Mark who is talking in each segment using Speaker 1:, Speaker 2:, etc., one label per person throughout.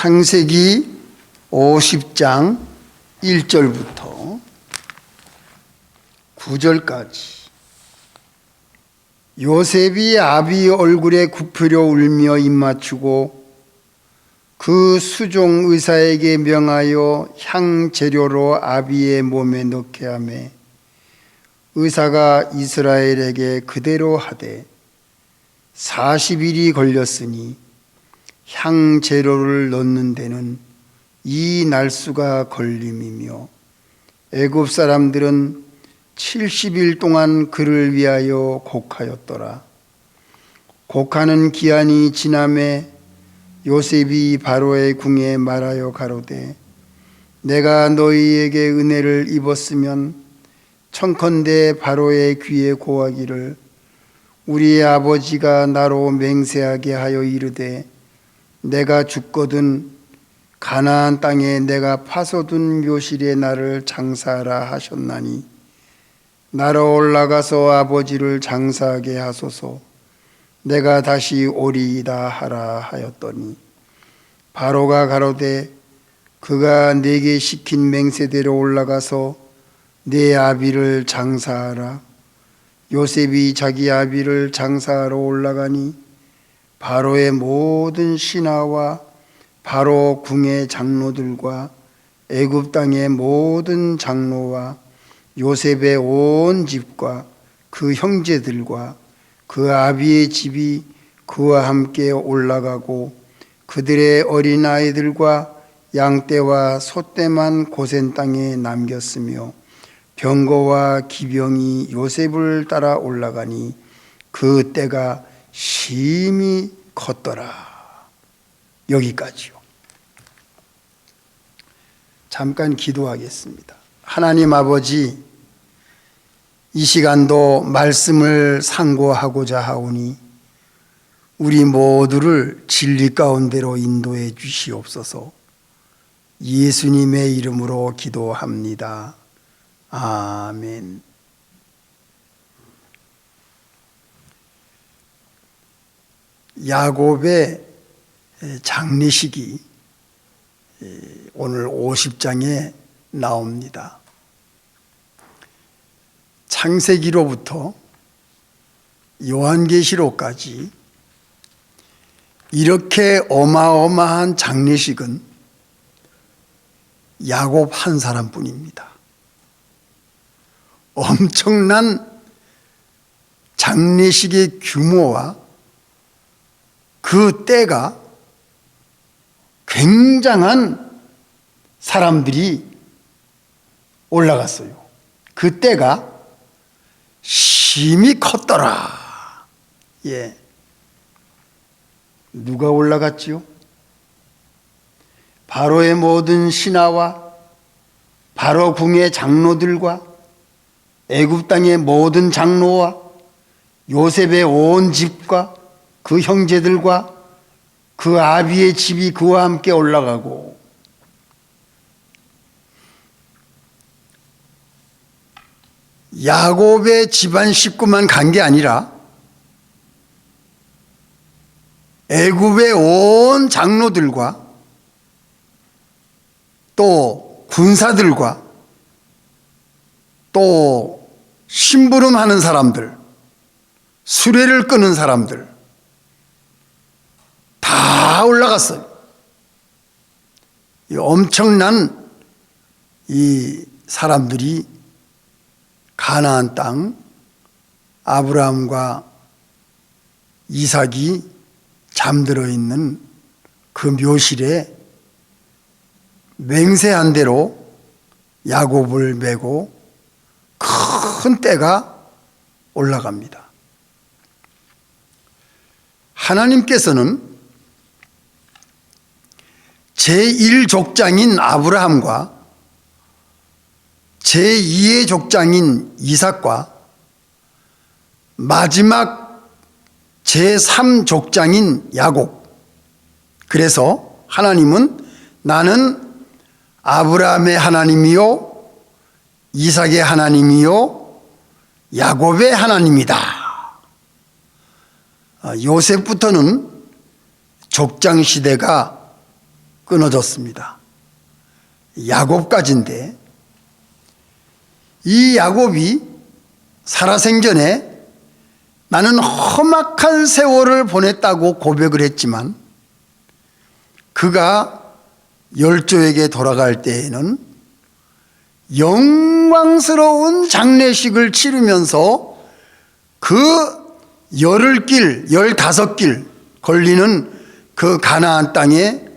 Speaker 1: 창세기 50장 1절부터 9절까지. 요셉이 아비 얼굴에 굽히려 울며 입맞추고 그 수종 의사에게 명하여 향 재료로 아비의 몸에 넣게 하매 의사가 이스라엘에게 그대로 하되 40일이 걸렸으니 향 재료를 넣는 데는 이 날수가 걸림이며 애굽 사람들은 70일 동안 그를 위하여 곡하였더라. 곡하는 기한이 지남에 요셉이 바로의 궁에 말하여 가로되 내가 너희에게 은혜를 입었으면 청컨대 바로의 귀에 고하기를 우리 아버지가 나로 맹세하게 하여 이르되 내가 죽거든 가나안 땅에 내가 파서둔 묘실에 나를 장사하라 하셨나니 나로 올라가서 아버지를 장사하게 하소서. 내가 다시 오리이다 하라 하였더니 바로가 가로되 그가 내게 시킨 맹세대로 올라가서 내 아비를 장사하라. 요셉이 자기 아비를 장사하러 올라가니 바로의 모든 신하와 바로 궁의 장로들과 애굽 땅의 모든 장로와 요셉의 온 집과 그 형제들과 그 아비의 집이 그와 함께 올라가고 그들의 어린 아이들과 양떼와 소떼만 고센 땅에 남겼으며 병거와 기병이 요셉을 따라 올라가니 그 때가 심히 컸더라. 여기까지요. 잠깐 기도하겠습니다. 하나님 아버지, 이 시간도 말씀을 상고하고자 하오니 우리 모두를 진리 가운데로 인도해 주시옵소서 예수님의 이름으로 기도합니다. 아멘. 야곱의 장례식이 오늘 50장에 나옵니다. 창세기로부터 요한계시록까지 이렇게 어마어마한 장례식은 야곱 한 사람뿐입니다. 엄청난 장례식의 규모와 그 때가 굉장한 사람들이 올라갔어요. 그 때가 심히 컸더라. 예. 누가 올라갔지요? 바로의 모든 신하와 바로 궁의 장로들과 애굽 땅의 모든 장로와 요셉의 온 집과 그 형제들과 그 아비의 집이 그와 함께 올라가고 야곱의 집안 식구만 간 게 아니라 애굽의 온 장로들과 또 군사들과 또 심부름하는 사람들, 수레를 끄는 사람들 다 올라갔어요. 이 엄청난 이 사람들이 가나안 땅 아브라함과 이삭이 잠들어 있는 그 묘실에 맹세한 대로 야곱을 메고 큰 때가 올라갑니다. 하나님께서는 제1 족장인 아브라함과 제2의 족장인 이삭과 마지막 제3 족장인 야곱. 그래서 하나님은 나는 아브라함의 하나님이요, 이삭의 하나님이요, 야곱의 하나님이다. 아, 요셉부터는 족장 시대가 끊어졌습니다. 야곱까지인데 이 야곱이 살아생전에 나는 험악한 세월을 보냈다고 고백을 했지만 그가 열조에게 돌아갈 때에는 영광스러운 장례식을 치르면서 그 열흘 길, 열다섯 길 걸리는 그 가나안 땅에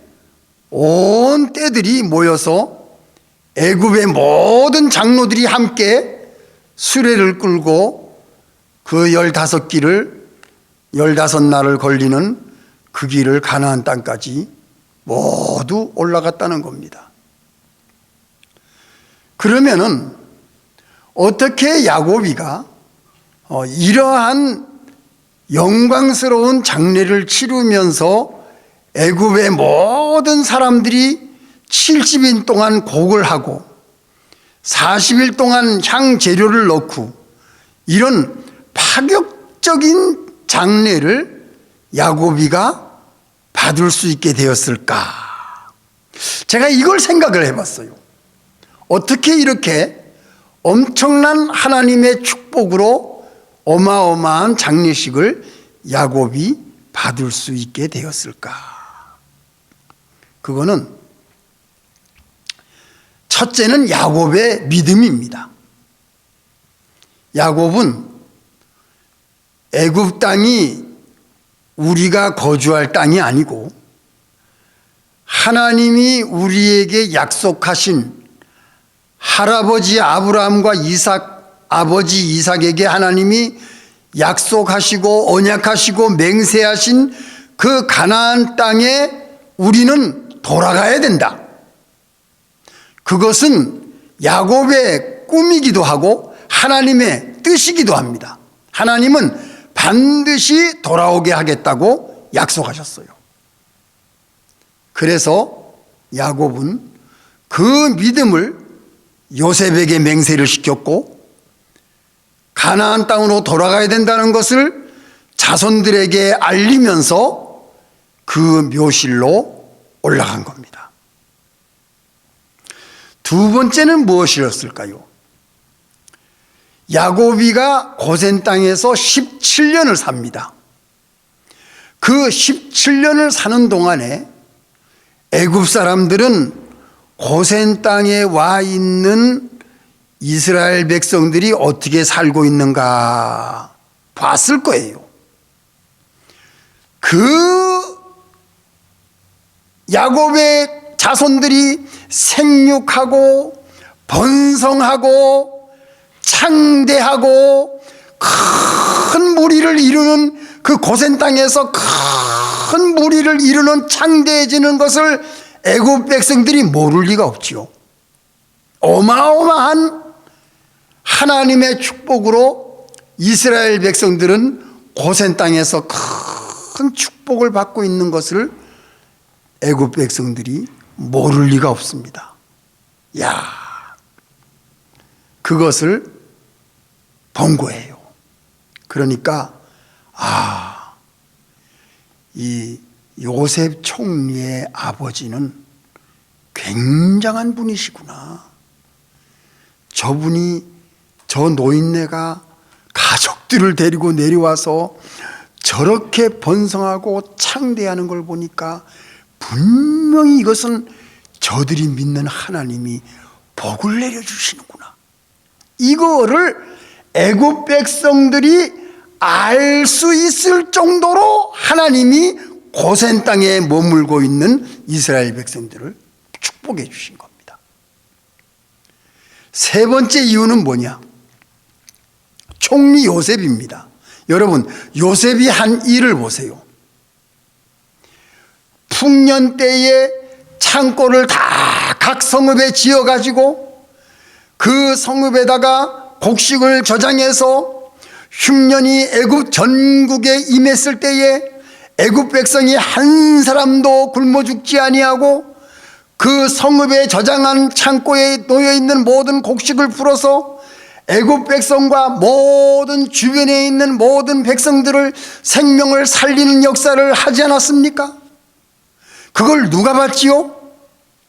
Speaker 1: 온 떼들이 모여서 애굽의 모든 장로들이 함께 수레를 끌고 그 열다섯 길을 열다섯 날을 걸리는 그 길을 가나안 땅까지 모두 올라갔다는 겁니다. 그러면은 어떻게 야곱이가 어, 이러한 영광스러운 장례를 치르면서 애굽의 모든 사람들이 70인 동안 곡을 하고 40일 동안 향 재료를 넣고 이런 파격적인 장례를 야곱이가 받을 수 있게 되었을까? 제가 이걸 생각을 해봤어요. 어떻게 이렇게 엄청난 하나님의 축복으로 어마어마한 장례식을 야곱이 받을 수 있게 되었을까? 그거는 첫째는 야곱의 믿음입니다. 야곱은 애굽 땅이 우리가 거주할 땅이 아니고 하나님이 우리에게 약속하신 할아버지 아브라함과 이삭 아버지 이삭에게 하나님이 약속하시고 언약하시고 맹세하신 그 가나안 땅에 우리는 돌아가야 된다. 그것은 야곱의 꿈이기도 하고 하나님의 뜻이기도 합니다. 하나님은 반드시 돌아오게 하겠다고 약속하셨어요. 그래서 야곱은 그 믿음을 요셉에게 맹세를 시켰고 가나안 땅으로 돌아가야 된다는 것을 자손들에게 알리면서 그 묘실로 올라간 겁니다. 두 번째는 무엇이었을까요? 야고비가 고센 땅에서 17년을 삽니다. 그 17년을 사는 동안에 애굽 사람들은 고센 땅에 와 있는 이스라엘 백성들이 어떻게 살고 있는가 봤을 거예요. 그 야곱의 자손들이 생육하고 번성하고 창대하고 큰 무리를 이루는 그 고센 땅에서 큰 무리를 이루는 창대해지는 것을 애굽 백성들이 모를 리가 없지요. 어마어마한 하나님의 축복으로 이스라엘 백성들은 고센 땅에서 큰 축복을 받고 있는 것을 애굽 백성들이 모를 리가 없습니다. 야, 그것을 본 거예요. 그러니까 아, 이 요셉 총리의 아버지는 굉장한 분이시구나. 저분이 저 노인네가 가족들을 데리고 내려와서 저렇게 번성하고 창대하는 걸 보니까 분명히 이것은 저들이 믿는 하나님이 복을 내려주시는구나. 이거를 애굽 백성들이 알 수 있을 정도로 하나님이 고센 땅에 머물고 있는 이스라엘 백성들을 축복해 주신 겁니다. 세 번째 이유는 뭐냐? 총리 요셉입니다. 여러분, 요셉이 한 일을 보세요. 풍년 때에 창고를 다 각 성읍에 지어 가지고 그 성읍에다가 곡식을 저장해서 흉년이 애굽 전국에 임했을 때에 애굽 백성이 한 사람도 굶어 죽지 아니하고 그 성읍에 저장한 창고에 놓여 있는 모든 곡식을 풀어서 애굽 백성과 모든 주변에 있는 모든 백성들을 생명을 살리는 역사를 하지 않았습니까? 그걸 누가 봤지요?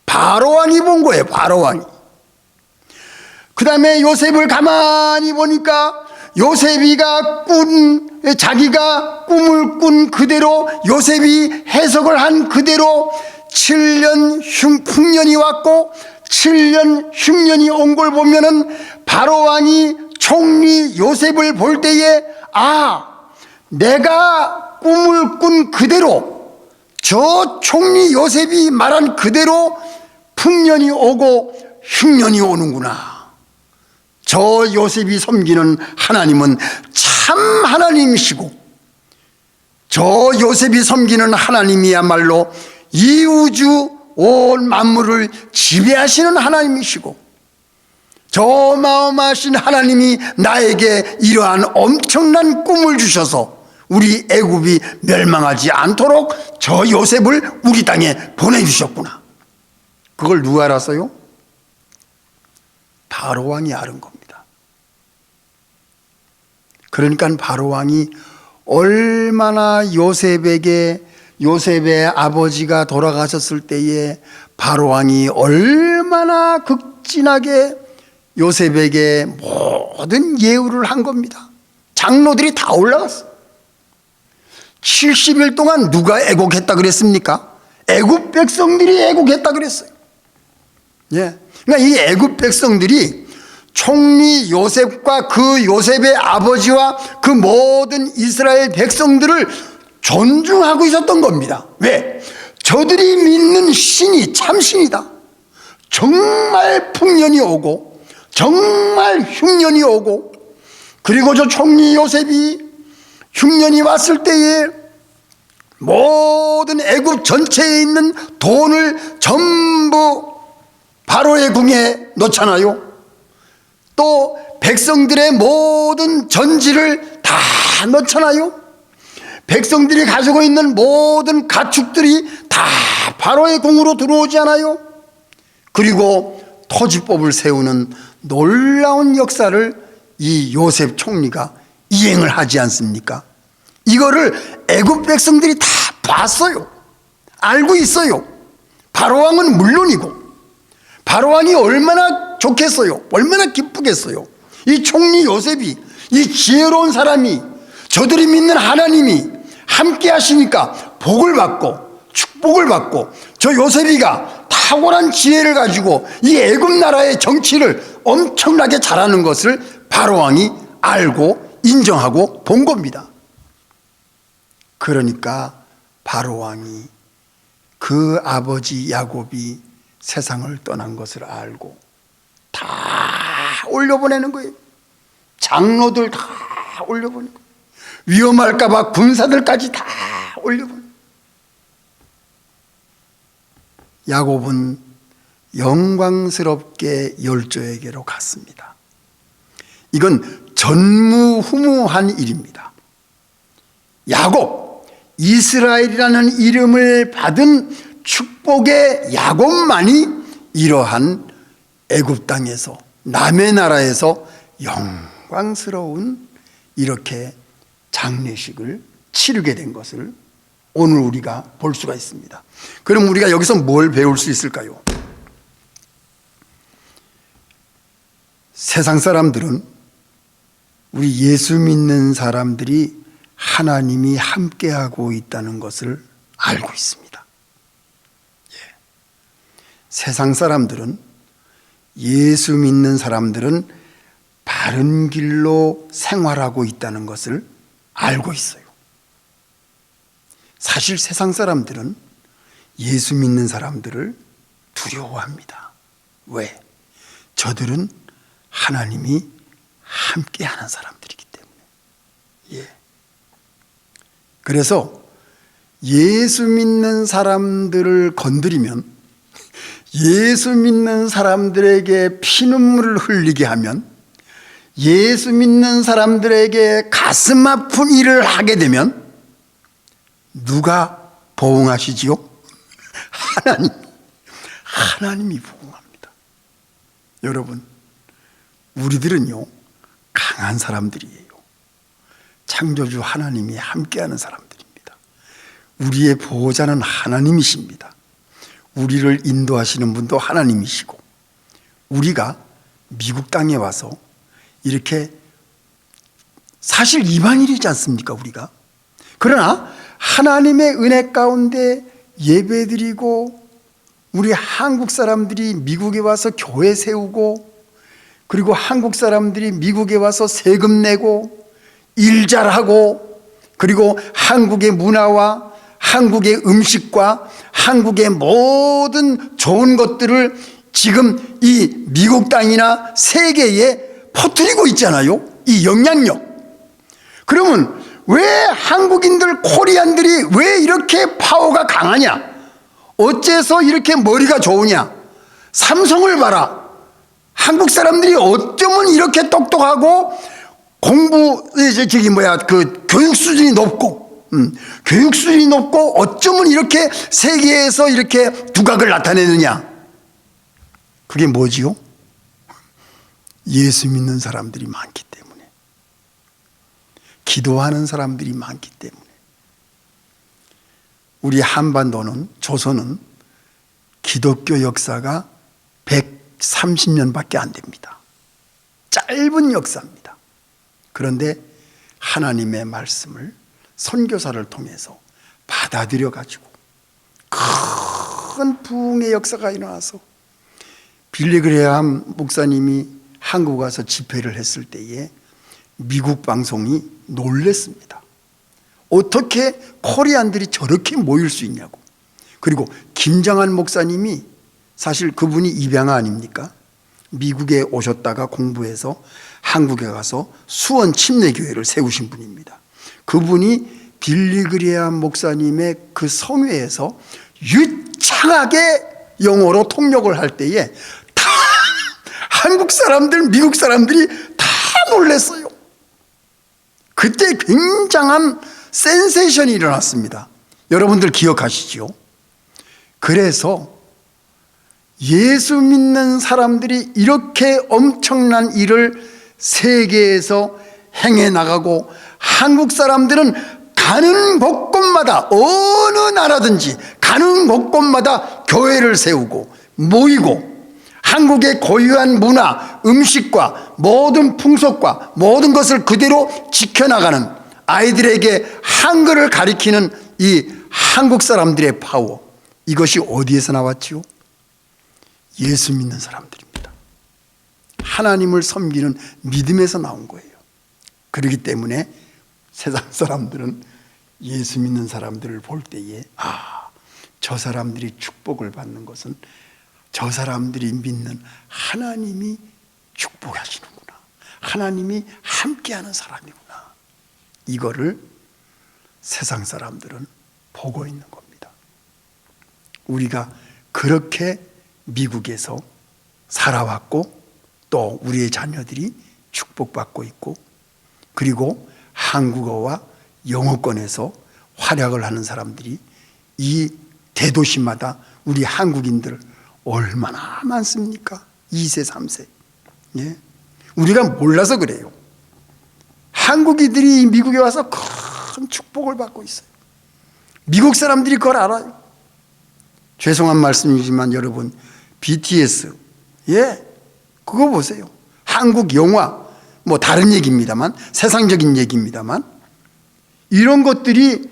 Speaker 1: 바로왕이 본 거예요. 바로왕이. 그 다음에 요셉을 가만히 보니까 요셉이가 꾼, 자기가 꿈을 꾼 그대로 요셉이 해석을 한 그대로 7년 흉, 풍년이 왔고 7년 흉년이 온 걸 보면은 바로 왕이 총리 요셉을 볼 때에 아, 내가 꿈을 꾼 그대로 저 총리 요셉이 말한 그대로 풍년이 오고 흉년이 오는구나. 저 요셉이 섬기는 하나님은 참 하나님이시고 저 요셉이 섬기는 하나님이야말로 이 우주 온 만물을 지배하시는 하나님이시고 저 마음하신 하나님이 나에게 이러한 엄청난 꿈을 주셔서 우리 애굽이 멸망하지 않도록 저 요셉을 우리 땅에 보내주셨구나. 그걸 누가 알았어요? 바로 왕이 아는 겁니다. 그러니까 바로 왕이 얼마나 요셉에게 요셉의 아버지가 돌아가셨을 때에 바로 왕이 얼마나 극진하게 요셉에게 모든 예우를 한 겁니다. 장로들이 다 올라갔어. 70일 동안 누가 애국했다 그랬습니까? 애국 백성들이 애국했다 그랬어요. 예. 그러니까 이 애굽 백성들이 총리 요셉과 그 요셉의 아버지와 그 모든 이스라엘 백성들을 존중하고 있었던 겁니다. 왜? 저들이 믿는 신이 참신이다. 정말 풍년이 오고 정말 흉년이 오고 그리고 저 총리 요셉이 흉년이 왔을 때에 모든 애굽 전체에 있는 돈을 전부 바로의 궁에 놓잖아요. 또 백성들의 모든 전지를 다 넣잖아요. 백성들이 가지고 있는 모든 가축들이 다 바로의 궁으로 들어오지 않아요. 그리고 토지법을 세우는 놀라운 역사를 이 요셉 총리가 이행을 하지 않습니까? 이거를 애굽 백성들이 다 봤어요. 알고 있어요. 바로 왕은 물론이고 바로 왕이 얼마나 좋겠어요. 얼마나 기쁘겠어요. 이 총리 요셉이 이 지혜로운 사람이 저들이 믿는 하나님이 함께 하시니까 복을 받고 축복을 받고 저 요셉이가 탁월한 지혜를 가지고 이 애굽 나라의 정치를 엄청나게 잘하는 것을 바로 왕이 알고 인정하고 본 겁니다. 그러니까 바로 왕이 그 아버지 야곱이 세상을 떠난 것을 알고 다 올려보내는 거예요. 장로들 다 올려보내는 거예요. 위험할까봐 군사들까지 다 올려보내는 거예요. 야곱은 영광스럽게 열조에게로 갔습니다. 이건 전무후무한 일입니다. 야곱, 이스라엘이라는 이름을 받은 축복의 야곱만이 이러한 애굽 땅에서 남의 나라에서 영광스러운 이렇게 장례식을 치르게 된 것을 오늘 우리가 볼 수가 있습니다. 그럼 우리가 여기서 뭘 배울 수 있을까요? 세상 사람들은 우리 예수 믿는 사람들이 하나님이 함께하고 있다는 것을 알고 있습니다. 예. 세상 사람들은 예수 믿는 사람들은 바른 길로 생활하고 있다는 것을 알고 있어요. 사실 세상 사람들은 예수 믿는 사람들을 두려워합니다. 왜? 저들은 하나님이 함께 하는 사람들이기 때문에. 예. 그래서 예수 믿는 사람들을 건드리면 예수 믿는 사람들에게 피눈물을 흘리게 하면 예수 믿는 사람들에게 가슴 아픈 일을 하게 되면 누가 보응하시지요? 하나님. 하나님이 보응합니다. 여러분, 우리들은요, 강한 사람들이에요. 창조주 하나님이 함께하는 사람들입니다. 우리의 보호자는 하나님이십니다. 우리를 인도하시는 분도 하나님이시고 우리가 미국 땅에 와서 이렇게 사실 이방인이지 않습니까 우리가 그러나 하나님의 은혜 가운데 예배드리고 우리 한국 사람들이 미국에 와서 교회 세우고 그리고 한국 사람들이 미국에 와서 세금 내고 일 잘하고 그리고 한국의 문화와 한국의 음식과 한국의 모든 좋은 것들을 지금 이 미국 땅이나 세계에 퍼뜨리고 있잖아요. 이 영향력. 그러면 왜 한국인들, 코리안들이 왜 이렇게 파워가 강하냐? 어째서 이렇게 머리가 좋으냐? 삼성을 봐라. 한국 사람들이 어쩌면 이렇게 똑똑하고 공부 저기 뭐야 그 교육 수준이 높고 음, 교육 수준이 높고 어쩌면 이렇게 세계에서 이렇게 두각을 나타내느냐? 그게 뭐지요? 예수 믿는 사람들이 많기 때문에 기도하는 사람들이 많기 때문에 우리 한반도는 조선은 기독교 역사가 130년밖에 안 됩니다. 짧은 역사입니다. 그런데 하나님의 말씀을 선교사를 통해서 받아들여 가지고 큰 부흥의 역사가 일어나서 빌리그레함 목사님이 한국 와서 집회를 했을 때에 미국 방송이 놀랬습니다. 어떻게 코리안들이 저렇게 모일 수 있냐고. 그리고 김장한 목사님이 사실 그분이 입양아 아닙니까? 미국에 오셨다가 공부해서 한국에 가서 수원 침례교회를 세우신 분입니다. 그분이 빌리그리암 목사님의 그 성회에서 유창하게 영어로 통역을 할 때에 다 한국 사람들, 미국 사람들이 다 놀랐어요. 그때 굉장한 센세이션이 일어났습니다. 여러분들 기억하시지요? 그래서 예수 믿는 사람들이 이렇게 엄청난 일을 세계에서 행해 나가고 한국 사람들은 가는 곳곳마다 어느 나라든지 가는 곳곳마다 교회를 세우고 모이고 한국의 고유한 문화, 음식과 모든 풍속과 모든 것을 그대로 지켜나가는 아이들에게 한글을 가리키는 이 한국 사람들의 파워 이것이 어디에서 나왔지요? 예수 믿는 사람들입니다. 하나님을 섬기는 믿음에서 나온 거예요. 그렇기 때문에 세상 사람들은 예수 믿는 사람들을 볼 때에 아, 저 사람들이 축복을 받는 것은 저 사람들이 믿는 하나님이 축복하시는구나. 하나님이 함께하는 사람이구나. 이거를 세상 사람들은 보고 있는 겁니다. 우리가 그렇게 미국에서 살아왔고 또 우리의 자녀들이 축복받고 있고 그리고 한국어와 영어권에서 활약을 하는 사람들이 이 대도시마다 우리 한국인들 얼마나 많습니까? 2세, 3세. 예? 우리가 몰라서 그래요. 한국인들이 미국에 와서 큰 축복을 받고 있어요. 미국 사람들이 그걸 알아요. 죄송한 말씀이지만 여러분, BTS, 예, 그거 보세요. 한국 영화, 뭐 다른 얘기입니다만, 세상적인 얘기입니다만, 이런 것들이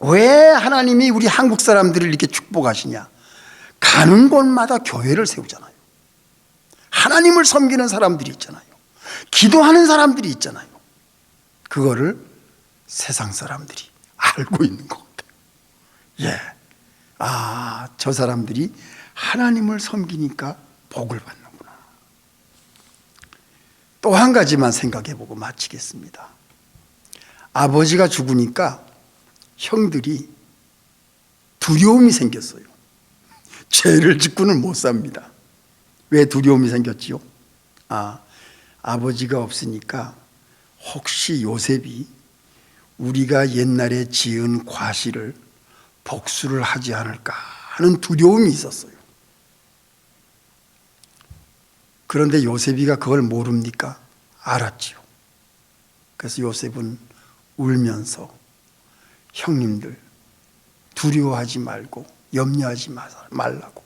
Speaker 1: 왜 하나님이 우리 한국 사람들을 이렇게 축복하시냐? 가는 곳마다 교회를 세우잖아요. 하나님을 섬기는 사람들이 있잖아요. 기도하는 사람들이 있잖아요. 그거를 세상 사람들이 알고 있는 것 같아요. 예. 아, 저 사람들이 하나님을 섬기니까 복을 받는구나. 또 한 가지만 생각해 보고 마치겠습니다. 아버지가 죽으니까 형들이 두려움이 생겼어요. 죄를 짓고는 못 삽니다. 왜 두려움이 생겼지요? 아, 아버지가 없으니까 혹시 요셉이 우리가 옛날에 지은 과실을 복수를 하지 않을까 하는 두려움이 있었어요. 그런데 요셉이가 그걸 모릅니까? 알았지요. 그래서 요셉은 울면서 형님들 두려워하지 말고 염려하지 마- 말라고.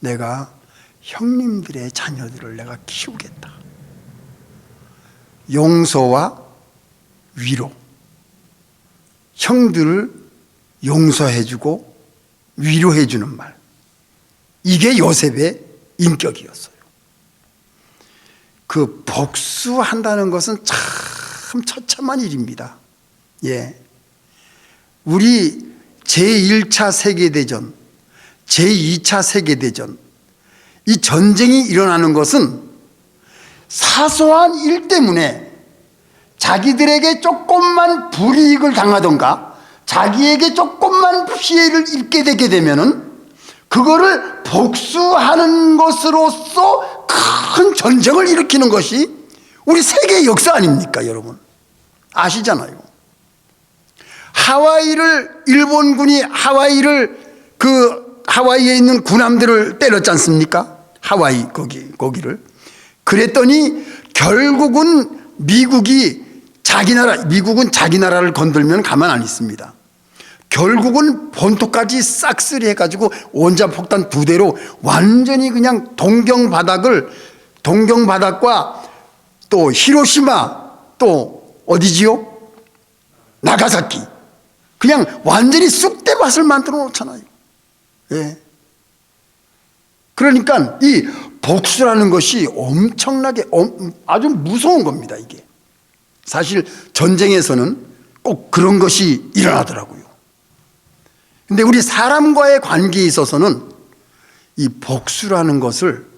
Speaker 1: 내가 형님들의 자녀들을 내가 키우겠다. 용서와 위로. 형들을 용서해주고 위로해주는 말. 이게 요셉의 인격이었어요. 그 복수한다는 것은 참 처참한 일입니다. 예. 우리 제1차 세계대전, 제2차 세계대전, 이 전쟁이 일어나는 것은 사소한 일 때문에 자기들에게 조금만 불이익을 당하던가 자기에게 조금만 피해를 입게 되게 되면은 그거를 복수하는 것으로서 큰 전쟁을 일으키는 것이 우리 세계 역사 아닙니까, 여러분? 아시잖아요. 하와이를 일본군이 하와이를 그 하와이에 있는 군함들을 때렸지 않습니까? 하와이 거기 거기를 그랬더니 결국은 미국이 자기 나라 미국은 자기 나라를 건들면 가만 안 있습니다. 결국은 본토까지 싹쓸이 해가지고 원자 폭탄 두 대로 완전히 그냥 동경 바닥을 동경 바닥과 또 히로시마 또 어디지요? 나가사키 그냥 완전히 쑥대밭을 만들어 놓잖아요. 예. 그러니까 이 복수라는 것이 엄청나게 엄- 아주 무서운 겁니다, 이게. 사실 전쟁에서는 꼭 그런 것이 일어나더라고요. 근데 우리 사람과의 관계에 있어서는 이 복수라는 것을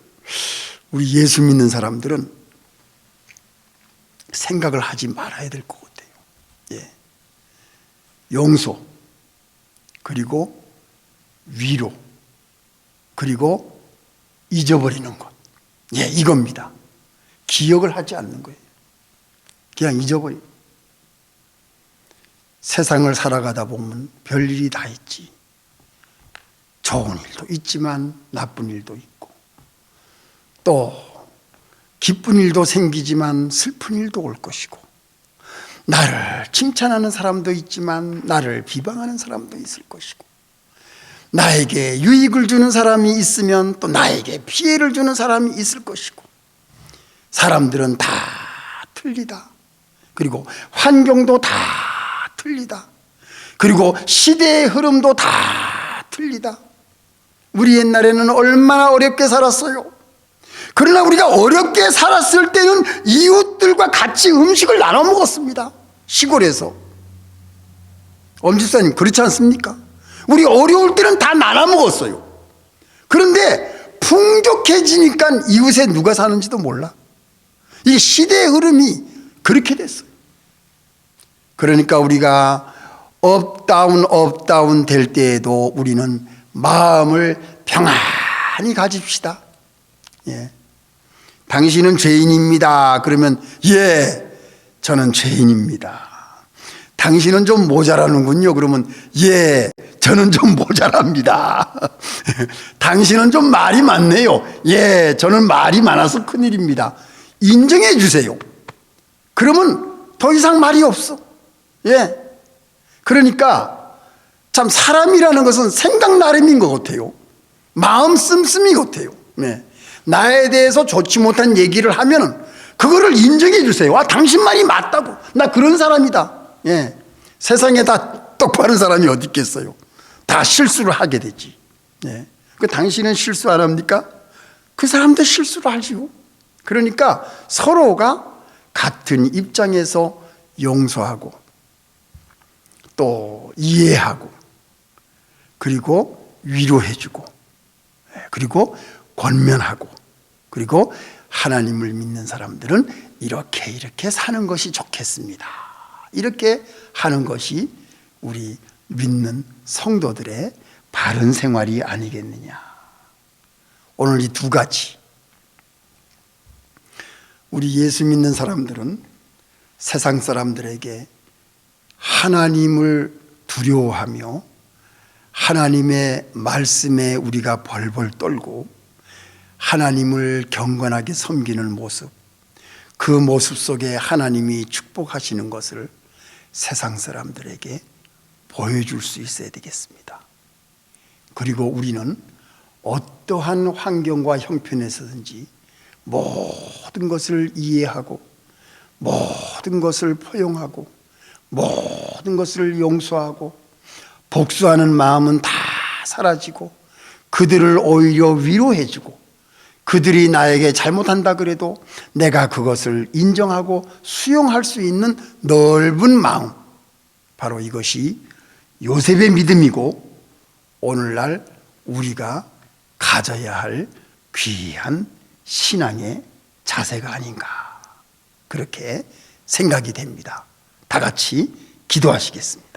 Speaker 1: 우리 예수 믿는 사람들은 생각을 하지 말아야 될 것 같아요. 예. 용서, 그리고 위로, 그리고 잊어버리는 것. 예, 이겁니다. 기억을 하지 않는 거예요. 그냥 잊어버리. 세상을 살아가다 보면 별일이 다 있지. 좋은 일도 있지만 나쁜 일도 있고, 또 기쁜 일도 생기지만 슬픈 일도 올 것이고, 나를 칭찬하는 사람도 있지만 나를 비방하는 사람도 있을 것이고, 나에게 유익을 주는 사람이 있으면 또 나에게 피해를 주는 사람이 있을 것이고, 사람들은 다 틀리다. 그리고 환경도 다 틀리다. 그리고 시대의 흐름도 다 틀리다. 우리 옛날에는 얼마나 어렵게 살았어요. 그러나 우리가 어렵게 살았을 때는 이웃들과 같이 음식을 나눠 먹었습니다. 시골에서. 엄집사님, 그렇지 않습니까? 우리 어려울 때는 다 나눠 먹었어요. 그런데 풍족해지니까 이웃에 누가 사는지도 몰라. 이 시대의 흐름이 그렇게 됐어요. 그러니까 우리가 업다운 업다운 될 때에도 우리는 마음을 평안히 가집시다. 예. 당신은 죄인입니다. 그러면 예, 저는 죄인입니다. 당신은 좀 모자라는군요. 그러면 예, 저는 좀 모자랍니다. 당신은 좀 말이 많네요. 예, 저는 말이 많아서 큰일입니다. 인정해 주세요. 그러면 더 이상 말이 없어. 예. 그러니까 참 사람이라는 것은 생각 나름인 것 같아요. 마음 씀씀이 같아요. 네. 나에 대해서 좋지 못한 얘기를 하면은 그거를 인정해 주세요. 아, 당신 말이 맞다고. 나 그런 사람이다. 예. 세상에 다 똑바른 사람이 어디 있겠어요. 다 실수를 하게 되지. 예. 그 당신은 실수 안 합니까? 그 사람도 실수를 하지요. 그러니까 서로가 같은 입장에서 용서하고 또 이해하고 그리고 위로해주고 예, 그리고 권면하고 그리고 하나님을 믿는 사람들은 이렇게 이렇게 사는 것이 좋겠습니다. 이렇게 하는 것이 우리 믿는 성도들의 바른 생활이 아니겠느냐. 오늘 이 두 가지 우리 예수 믿는 사람들은 세상 사람들에게 하나님을 두려워하며 하나님의 말씀에 우리가 벌벌 떨고 하나님을 경건하게 섬기는 모습, 그 모습 속에 하나님이 축복하시는 것을 세상 사람들에게 보여줄 수 있어야 되겠습니다. 그리고 우리는 어떠한 환경과 형편에서든지 모든 것을 이해하고 모든 것을 포용하고 모든 것을 용서하고 복수하는 마음은 다 사라지고 그들을 오히려 위로해주고 그들이 나에게 잘못한다 그래도 내가 그것을 인정하고 수용할 수 있는 넓은 마음 바로 이것이 요셉의 믿음이고 오늘날 우리가 가져야 할 귀한 신앙의 자세가 아닌가 그렇게 생각이 됩니다. 다 같이 기도하시겠습니다.